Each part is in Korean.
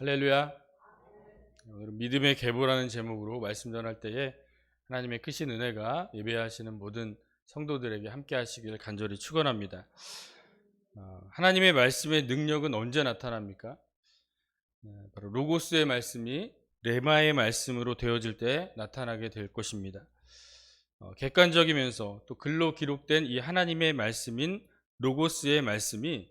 할렐루야. 오늘 믿음의 계보라는 제목으로 말씀 전할 때에 하나님의 크신 은혜가 예배하시는 모든 성도들에게 함께 하시기를 간절히 축원합니다. 어, 하나님의 말씀의 능력은 언제 나타납니까? 네, 바로 로고스의 말씀이 레마의 말씀으로 되어질 때 나타나게 될 것입니다. 어, 객관적이면서 또 글로 기록된 이 하나님의 말씀인 로고스의 말씀이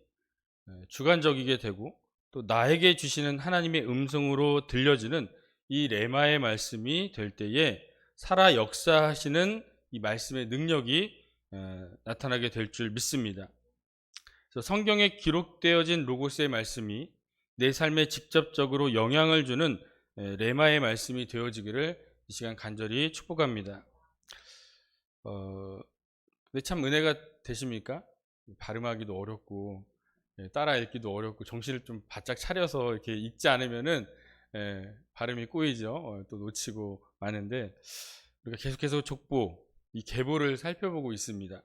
네, 주관적이게 되고 또 나에게 주시는 하나님의 음성으로 들려지는 이 레마의 말씀이 될 때에 살아 역사하시는 이 말씀의 능력이 에, 나타나게 될 줄 믿습니다. 성경에 기록되어진 로고스의 말씀이 내 삶에 직접적으로 영향을 주는 에, 레마의 말씀이 되어지기를 이 시간 간절히 축복합니다. 어, 근데 참 은혜가 되십니까? 발음하기도 어렵고 예, 따라 읽기도 어렵고 정신을 좀 바짝 차려서 이렇게 읽지 않으면은 예, 발음이 꼬이죠. 어, 또 놓치고 마는데 우리가 계속해서 족보 이 계보를 살펴보고 있습니다.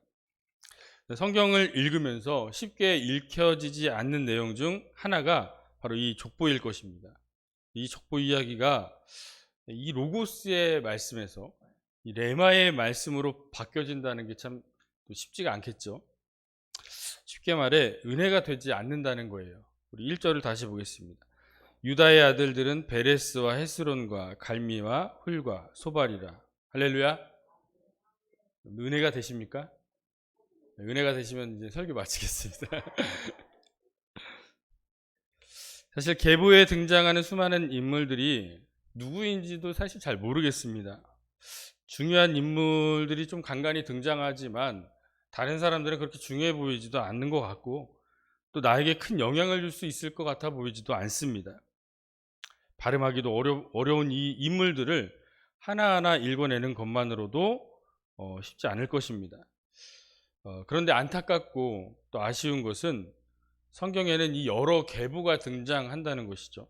성경을 읽으면서 쉽게 읽혀지지 않는 내용 중 하나가 바로 이 족보일 것입니다. 이 족보 이야기가 이 로고스의 말씀에서 이 레마의 말씀으로 바뀌어진다는 게 참 쉽지가 않겠죠. 쉽게 말해 은혜가 되지 않는다는 거예요. 우리 1절을 다시 보겠습니다. 유다의 아들들은 베레스와 헤스론과 갈미와 훌과 소발이라. 할렐루야. 은혜가 되십니까? 은혜가 되시면 이제 설교 마치겠습니다. 사실 계보에 등장하는 수많은 인물들이 누구인지도 사실 잘 모르겠습니다. 중요한 인물들이 좀 간간히 등장하지만 다른 사람들은 그렇게 중요해 보이지도 않는 것 같고 또 나에게 큰 영향을 줄 수 있을 것 같아 보이지도 않습니다. 발음하기도 어려, 어려운 이 인물들을 하나하나 읽어내는 것만으로도 어, 쉽지 않을 것입니다. 어, 그런데 안타깝고 또 아쉬운 것은 성경에는 이 여러 계보가 등장한다는 것이죠.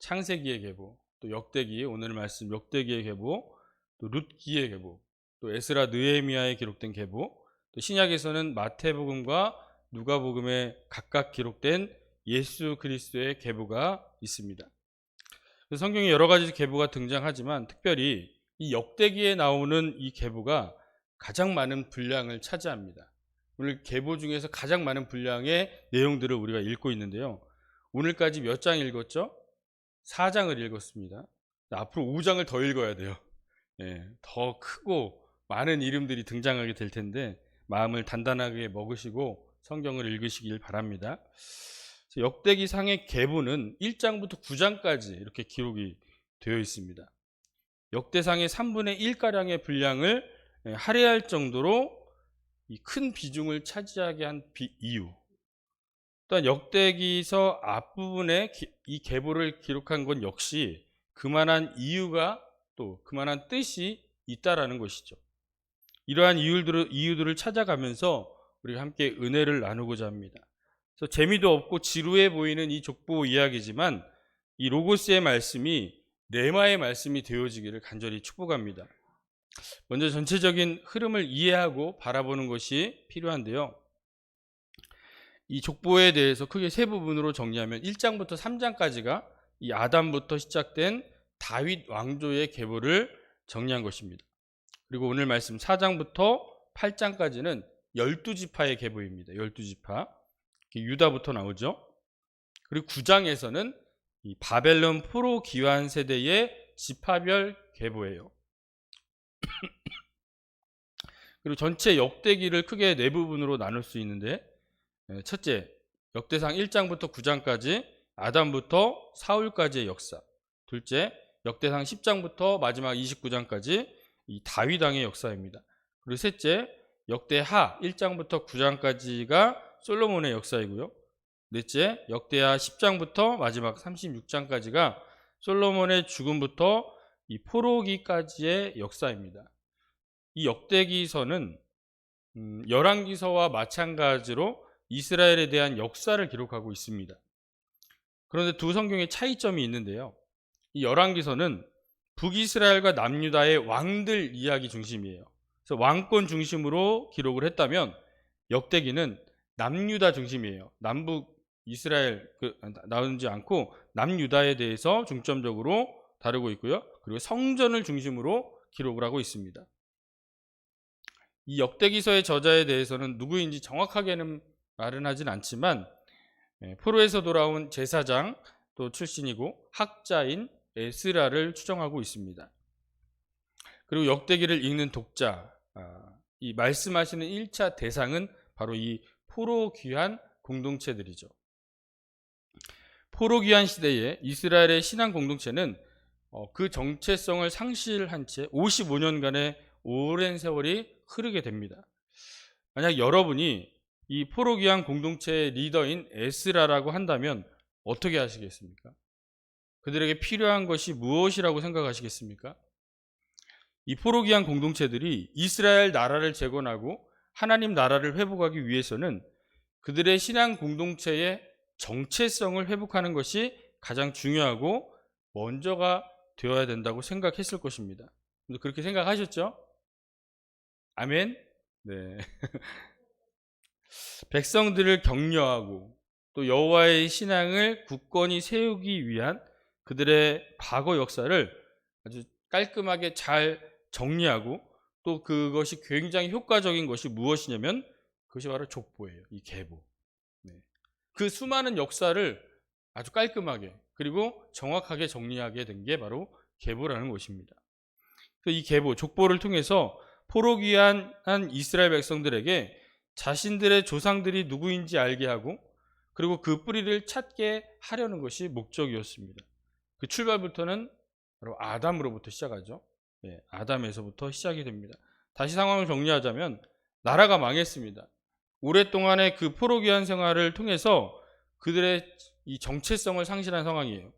창세기의 계보, 또 역대기, 오늘 말씀 역대기의 계보, 또 룻기의 계보, 또 에스라 느헤미야에 기록된 계보, 또 신약에서는 마태복음과 누가복음에 각각 기록된 예수 그리스도의 계보가 있습니다. 성경에 여러 가지 계보가 등장하지만 특별히 이 역대기에 나오는 이 계보가 가장 많은 분량을 차지합니다. 오늘 계보 중에서 가장 많은 분량의 내용들을 우리가 읽고 있는데요. 오늘까지 몇 장 읽었죠? 4장을 읽었습니다. 앞으로 5장을 더 읽어야 돼요. 예, 더 크고 많은 이름들이 등장하게 될 텐데 마음을 단단하게 먹으시고 성경을 읽으시길 바랍니다. 역대기 상의 계보는 1장부터 9장까지 이렇게 기록이 되어 있습니다. 역대상의 3분의 1가량의 분량을 예, 할애할 정도로 큰 비중을 차지하게 한 이유. 또한 역대기서 앞부분에 이 계보를 기록한 건 역시 그만한 이유가 또 그만한 뜻이 있다라는 것이죠. 이러한 이유들을, 이유들을 찾아가면서 우리가 함께 은혜를 나누고자 합니다. 그래서 재미도 없고 지루해 보이는 이 족보 이야기지만 이 로고스의 말씀이 레마의 말씀이 되어지기를 간절히 축복합니다. 먼저 전체적인 흐름을 이해하고 바라보는 것이 필요한데요. 이 족보에 대해서 크게 세 부분으로 정리하면 1장부터 3장까지가 이 아담부터 시작된 다윗 왕조의 계보를 정리한 것입니다. 그리고 오늘 말씀 4장부터 8장까지는 12지파의 계보입니다. 12지파. 유다부터 나오죠. 그리고 9장에서는 이 바벨론 포로 기환 세대의 지파별 계보예요. 그리고 전체 역대기를 크게 네 부분으로 나눌 수 있는데 예, 첫째, 역대상 1장부터 9장까지 아담부터 사울까지의 역사. 둘째, 역대상 10장부터 마지막 29장까지 이 다윗 왕의 역사입니다. 그리고 셋째, 역대하 1장부터 9장까지가 솔로몬의 역사이고요. 넷째, 역대하 10장부터 마지막 36장까지가 솔로몬의 죽음부터 이 포로기까지의 역사입니다. 이 역대기서는 음, 열왕기서와 마찬가지로 이스라엘에 대한 역사를 기록하고 있습니다. 그런데 두 성경의 차이점이 있는데요. 이 열왕기서는 북이스라엘과 남유다의 왕들 이야기 중심이에요. 그래서 왕권 중심으로 기록을 했다면 역대기는 남유다 중심이에요. 남북 이스라엘 그, 나오지 않고 남유다에 대해서 중점적으로 다루고 있고요. 그리고 성전을 중심으로 기록을 하고 있습니다. 이 역대기서의 저자에 대해서는 누구인지 정확하게는 말은 하진 않지만 예, 포로에서 돌아온 제사장 또 출신이고 학자인 에스라를 추정하고 있습니다. 그리고 역대기를 읽는 독자, 아, 이 말씀하시는 1차 대상은 바로 이 포로 귀한 공동체들이죠. 포로 귀한 시대에 이스라엘의 신앙 공동체는 어, 그 정체성을 상실한 채 55년간의 오랜 세월이 흐르게 됩니다. 만약 여러분이 이 포로 귀한 공동체의 리더인 에스라라고 한다면 어떻게 하시겠습니까? 그들에게 필요한 것이 무엇이라고 생각하시겠습니까? 이 포로 귀한 공동체들이 이스라엘 나라를 재건하고 하나님 나라를 회복하기 위해서는 그들의 신앙 공동체의 정체성을 회복하는 것이 가장 중요하고 먼저가 되어야 된다고 생각했을 것입니다. 그렇게 생각하셨죠? 아멘? 네. 백성들을 격려하고 또 여호와의 신앙을 굳건히 세우기 위한 그들의 과거 역사를 아주 깔끔하게 잘 정리하고 또 그것이 굉장히 효과적인 것이 무엇이냐면 그것이 바로 족보예요. 이 계보. 네. 그 수많은 역사를 아주 깔끔하게 그리고 정확하게 정리하게 된 게 바로 계보라는 것입니다. 이 계보, 족보를 통해서 포로 귀한 한 이스라엘 백성들에게 자신들의 조상들이 누구인지 알게 하고 그리고 그 뿌리를 찾게 하려는 것이 목적이었습니다. 그 출발부터는 바로 아담으로부터 시작하죠. 예, 아담에서부터 시작이 됩니다. 다시 상황을 정리하자면 나라가 망했습니다. 오랫동안의 그 포로 귀한 생활을 통해서 그들의 이 정체성을 상실한 상황이에요.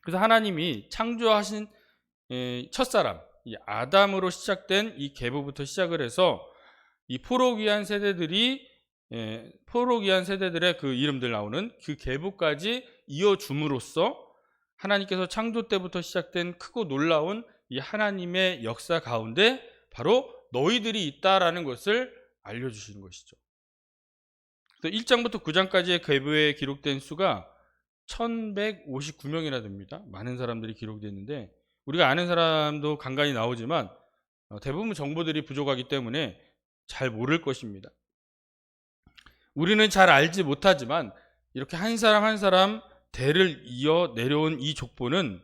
그래서 하나님이 창조하신 예, 첫사람, 이 아담으로 시작된 이 계보부터 시작을 해서 이 포로 귀한 세대들이 예, 포로 귀한 세대들의 그 이름들 나오는 그 계보까지 이어줌으로써 하나님께서 창조 때부터 시작된 크고 놀라운 이 하나님의 역사 가운데 바로 너희들이 있다라는 것을 알려주시는 것이죠. 1장부터 9장까지의 계보에 기록된 수가 1159명이나 됩니다. 많은 사람들이 기록됐는데 우리가 아는 사람도 간간히 나오지만 어, 대부분 정보들이 부족하기 때문에 잘 모를 것입니다. 우리는 잘 알지 못하지만 이렇게 한 사람 한 사람 대를 이어 내려온 이 족보는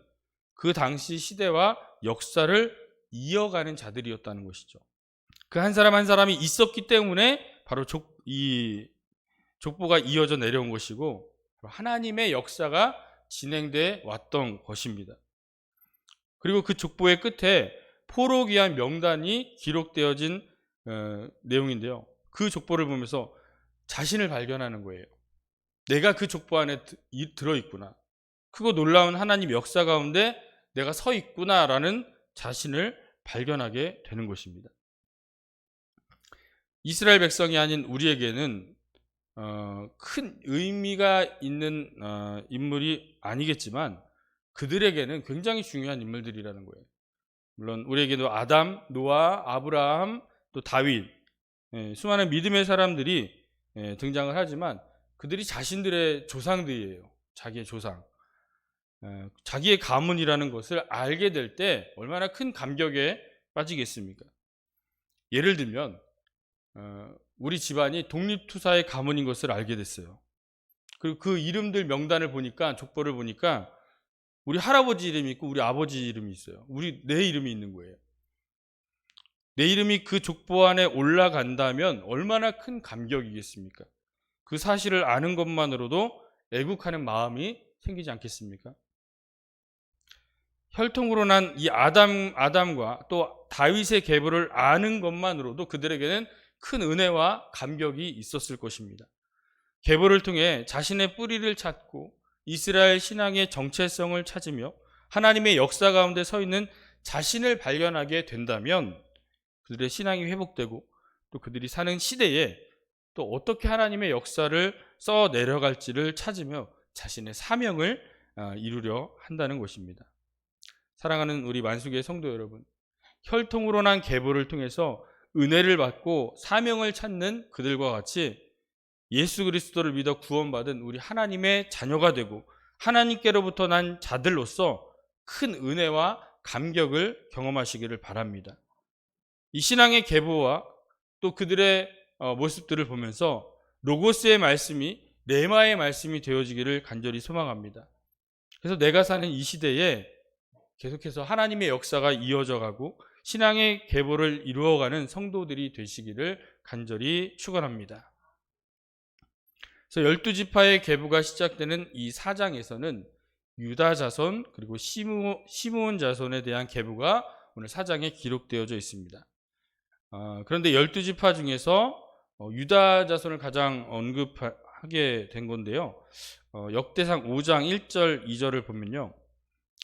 그 당시 시대와 역사를 이어가는 자들이었다는 것이죠. 그 한 사람 한 사람이 있었기 때문에 바로 족, 이 족보가 이어져 내려온 것이고 하나님의 역사가 진행돼 왔던 것입니다. 그리고 그 족보의 끝에 포로 귀한 명단이 기록되어진 어, 내용인데요. 그 족보를 보면서 자신을 발견하는 거예요. 내가 그 족보 안에 들어 있구나. 크고 놀라운 하나님 역사 가운데 내가 서 있구나라는 자신을 발견하게 되는 것입니다. 이스라엘 백성이 아닌 우리에게는 어, 큰 의미가 있는 어, 인물이 아니겠지만 그들에게는 굉장히 중요한 인물들이라는 거예요. 물론 우리에게도 아담, 노아, 아브라함, 또 다윗 예, 수많은 믿음의 사람들이 예, 등장을 하지만 그들이 자신들의 조상들이에요. 자기의 조상. 예, 자기의 가문이라는 것을 알게 될 때 얼마나 큰 감격에 빠지겠습니까? 예를 들면 어, 우리 집안이 독립투사의 가문인 것을 알게 됐어요. 그리고 그 이름들 명단을 보니까 족보를 보니까 우리 할아버지 이름이 있고 우리 아버지 이름이 있어요. 우리 내 이름이 있는 거예요. 내 이름이 그 족보 안에 올라간다면 얼마나 큰 감격이겠습니까? 그 사실을 아는 것만으로도 애국하는 마음이 생기지 않겠습니까? 혈통으로 난 이 아담 아담과 또 다윗의 계보를 아는 것만으로도 그들에게는 큰 은혜와 감격이 있었을 것입니다. 계보를 통해 자신의 뿌리를 찾고 이스라엘 신앙의 정체성을 찾으며 하나님의 역사 가운데 서 있는 자신을 발견하게 된다면 그들의 신앙이 회복되고 또 그들이 사는 시대에 또 어떻게 하나님의 역사를 써 내려갈지를 찾으며 자신의 사명을 아, 이루려 한다는 것입니다. 사랑하는 우리 만수의 성도 여러분, 혈통으로 난 계보를 통해서 은혜를 받고 사명을 찾는 그들과 같이 예수 그리스도를 믿어 구원받은 우리 하나님의 자녀가 되고 하나님께로부터 난 자들로서 큰 은혜와 감격을 경험하시기를 바랍니다. 이 신앙의 계보와 또 그들의 어, 모습들을 보면서 로고스의 말씀이 레마의 말씀이 되어지기를 간절히 소망합니다. 그래서 내가 사는 이 시대에 계속해서 하나님의 역사가 이어져 가고 신앙의 계보를 이루어가는 성도들이 되시기를 간절히 축원합니다. 그래서 열두 지파의 계보가 시작되는 이 사장에서는 유다 자손 그리고 시므, 시므온 자손에 대한 계보가 오늘 사장에 기록되어져 있습니다. 어, 그런데 열두 지파 중에서 어, 유다 자손을 가장 언급하게 된 건데요. 어, 역대상 5장 1절 2절을 보면요.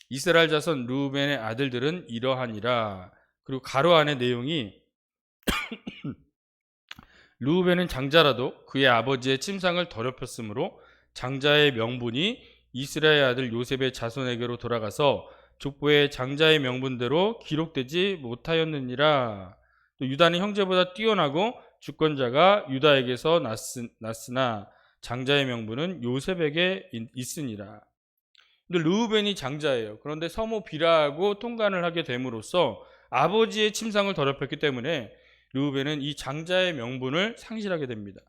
이스라엘 자손 루벤의 아들들은 이러하니라. 그리고 가로 안의 내용이 루벤은 장자라도 그의 아버지의 침상을 더럽혔으므로 장자의 명분이 이스라엘 아들 요셉의 자손에게로 돌아가서 족보의 장자의 명분대로 기록되지 못하였느니라. 또 유다는 형제보다 뛰어나고 주권자가 유다에게서 났으나 장자의 명분은 요셉에게 있으니라. 근데 르우벤이 장자예요. 그런데 서모 비라하고 통관을 하게 됨으로써 아버지의 침상을 더럽혔기 때문에 르우벤은 이 장자의 명분을 상실하게 됩니다.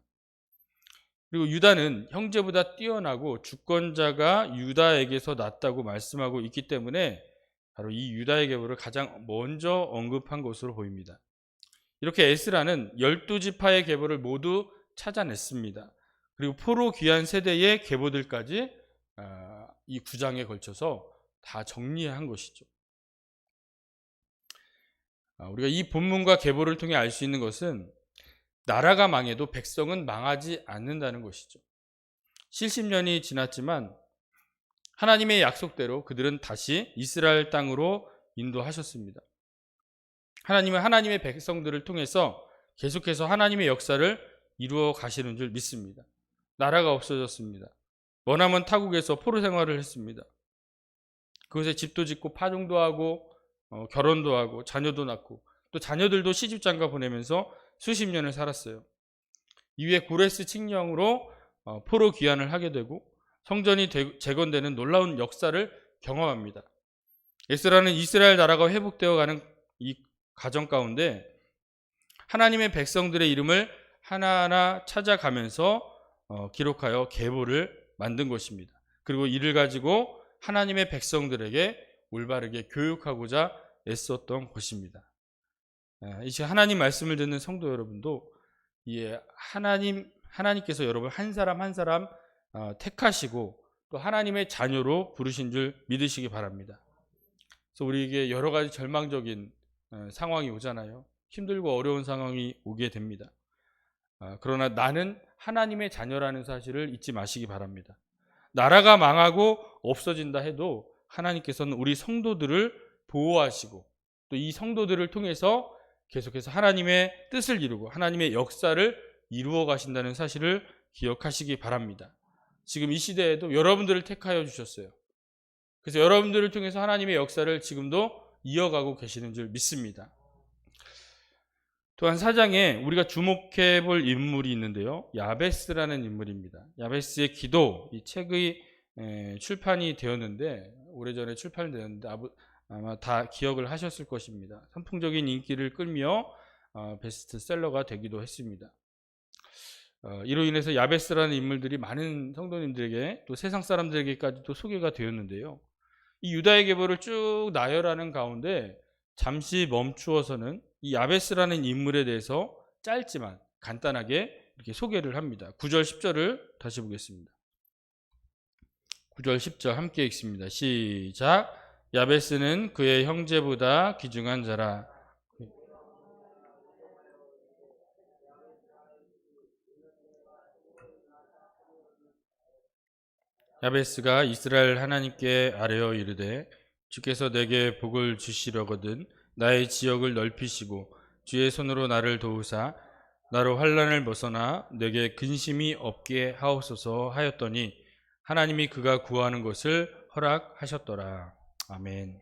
그리고 유다는 형제보다 뛰어나고 주권자가 유다에게서 낫다고 말씀하고 있기 때문에 바로 이 유다의 계보를 가장 먼저 언급한 것으로 보입니다. 이렇게 에스라는 열두 지파의 계보를 모두 찾아냈습니다. 그리고 포로 귀한 세대의 계보들까지 아, 이 구장에 걸쳐서 다 정리한 것이죠. 아, 우리가 이 본문과 계보를 통해 알 수 있는 것은 나라가 망해도 백성은 망하지 않는다는 것이죠. 70년이 지났지만 하나님의 약속대로 그들은 다시 이스라엘 땅으로 인도하셨습니다. 하나님은 하나님의 백성들을 통해서 계속해서 하나님의 역사를 이루어 가시는 줄 믿습니다. 나라가 없어졌습니다. 머나먼 타국에서 포로 생활을 했습니다. 그곳에 집도 짓고 파종도 하고 어, 결혼도 하고 자녀도 낳고 또 자녀들도 시집장가 보내면서 수십 년을 살았어요. 이후에 고레스 칙령으로 어, 포로 귀환을 하게 되고 성전이 되, 재건되는 놀라운 역사를 경험합니다. 에스라는 이스라엘 나라가 회복되어 가는 이 가정 가운데 하나님의 백성들의 이름을 하나하나 찾아가면서 어, 기록하여 계보를 만든 것입니다. 그리고 이를 가지고 하나님의 백성들에게 올바르게 교육하고자 애썼던 것입니다. 예, 이제 하나님 말씀을 듣는 성도 여러분도 이 하나님 하나님께서 여러분 한 사람 한 사람 어, 택하시고 또 하나님의 자녀로 부르신 줄 믿으시기 바랍니다. 그래서 우리에게 여러 가지 절망적인 어, 상황이 오잖아요. 힘들고 어려운 상황이 오게 됩니다. 아, 그러나 나는 하나님의 자녀라는 사실을 잊지 마시기 바랍니다. 나라가 망하고 없어진다 해도 하나님께서는 우리 성도들을 보호하시고 또 이 성도들을 통해서 계속해서 하나님의 뜻을 이루고 하나님의 역사를 이루어 가신다는 사실을 기억하시기 바랍니다. 지금 이 시대에도 여러분들을 택하여 주셨어요. 그래서 여러분들을 통해서 하나님의 역사를 지금도 이어가고 계시는 줄 믿습니다. 또한 사장에 우리가 주목해 볼 인물이 있는데요. 야베스라는 인물입니다. 야베스의 기도, 이 책의 출판이 되었는데, 오래전에 출판되었는데, 아마 다 기억을 하셨을 것입니다. 선풍적인 인기를 끌며 어, 베스트셀러가 되기도 했습니다. 어, 이로 인해서 야베스라는 인물들이 많은 성도님들에게 또 세상 사람들에게까지도 소개가 되었는데요. 이 유다의 계보를 쭉 나열하는 가운데 잠시 멈추어서는 이 야베스라는 인물에 대해서 짧지만 간단하게 이렇게 소개를 합니다. 9절 10절을 다시 보겠습니다. 9절 10절 함께 읽습니다. 시작. 야베스는 그의 형제보다 귀중한 자라. 야베스가 이스라엘 하나님께 아뢰어 이르되 주께서 내게 복을 주시려거든 나의 지역을 넓히시고 주의 손으로 나를 도우사 나로 환란을 벗어나 내게 근심이 없게 하옵소서 하였더니 하나님이 그가 구하는 것을 허락하셨더라. 아멘.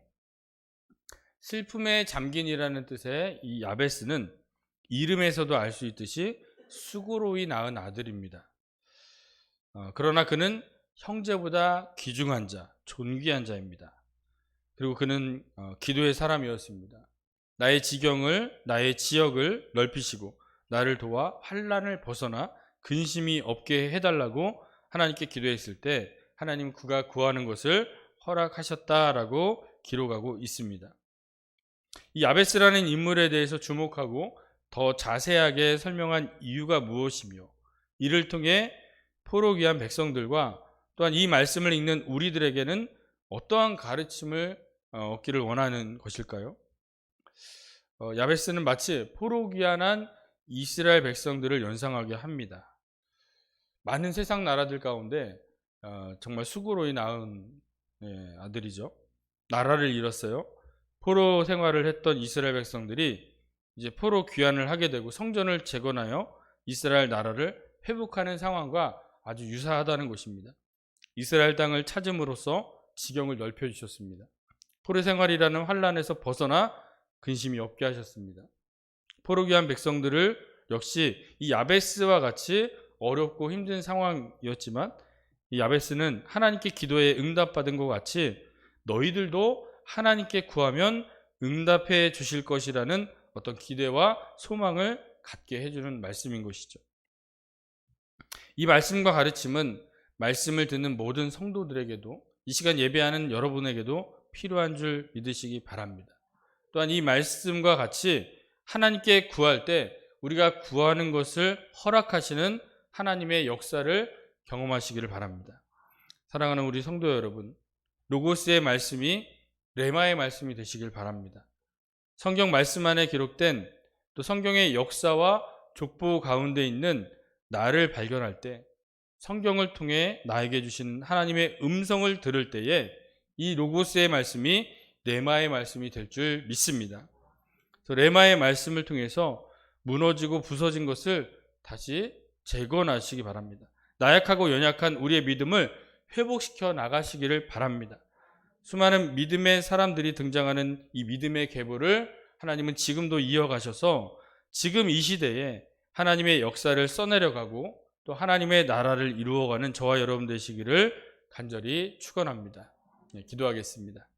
슬픔에 잠긴이라는 뜻의 이 야베스는 이름에서도 알 수 있듯이 수고로이 낳은 아들입니다. 어, 그러나 그는 형제보다 귀중한 자, 존귀한 자입니다. 그리고 그는 어, 기도의 사람이었습니다. 나의 지경을, 나의 지역을 넓히시고 나를 도와 환란을 벗어나 근심이 없게 해달라고 하나님께 기도했을 때 하나님 그가 구하는 것을 허락하셨다라고 기록하고 있습니다. 이 야베스라는 인물에 대해서 주목하고 더 자세하게 설명한 이유가 무엇이며 이를 통해 포로기한 백성들과 또한 이 말씀을 읽는 우리들에게는 어떠한 가르침을 어, 얻기를 원하는 것일까요? 어, 야베스는 마치 포로기한한 이스라엘 백성들을 연상하게 합니다. 많은 세상 나라들 가운데 어, 정말 수고로이 낳은 예, 아들이죠. 나라를 잃었어요. 포로 생활을 했던 이스라엘 백성들이 이제 포로 귀환을 하게 되고 성전을 재건하여 이스라엘 나라를 회복하는 상황과 아주 유사하다는 것입니다. 이스라엘 땅을 찾음으로써 지경을 넓혀 주셨습니다. 포로 생활이라는 환란에서 벗어나 근심이 없게 하셨습니다. 포로 귀한 백성들을 역시 이 야베스와 같이 어렵고 힘든 상황이었지만 이 야베스는 하나님께 기도에 응답받은 것 같이 너희들도 하나님께 구하면 응답해 주실 것이라는 어떤 기대와 소망을 갖게 해주는 말씀인 것이죠. 이 말씀과 가르침은 말씀을 듣는 모든 성도들에게도 이 시간 예배하는 여러분에게도 필요한 줄 믿으시기 바랍니다. 또한 이 말씀과 같이 하나님께 구할 때 우리가 구하는 것을 허락하시는 하나님의 역사를 경험하시기를 바랍니다. 사랑하는 우리 성도 여러분, 로고스의 말씀이 레마의 말씀이 되시길 바랍니다. 성경 말씀 안에 기록된 또 성경의 역사와 족보 가운데 있는 나를 발견할 때 성경을 통해 나에게 주신 하나님의 음성을 들을 때에 이 로고스의 말씀이 레마의 말씀이 될 줄 믿습니다. 그래서 레마의 말씀을 통해서 무너지고 부서진 것을 다시 재건하시기 바랍니다. 나약하고 연약한 우리의 믿음을 회복시켜 나가시기를 바랍니다. 수많은 믿음의 사람들이 등장하는 이 믿음의 계보를 하나님은 지금도 이어가셔서 지금 이 시대에 하나님의 역사를 써내려가고 또 하나님의 나라를 이루어가는 저와 여러분 되시기를 간절히 축원합니다. 네, 기도하겠습니다.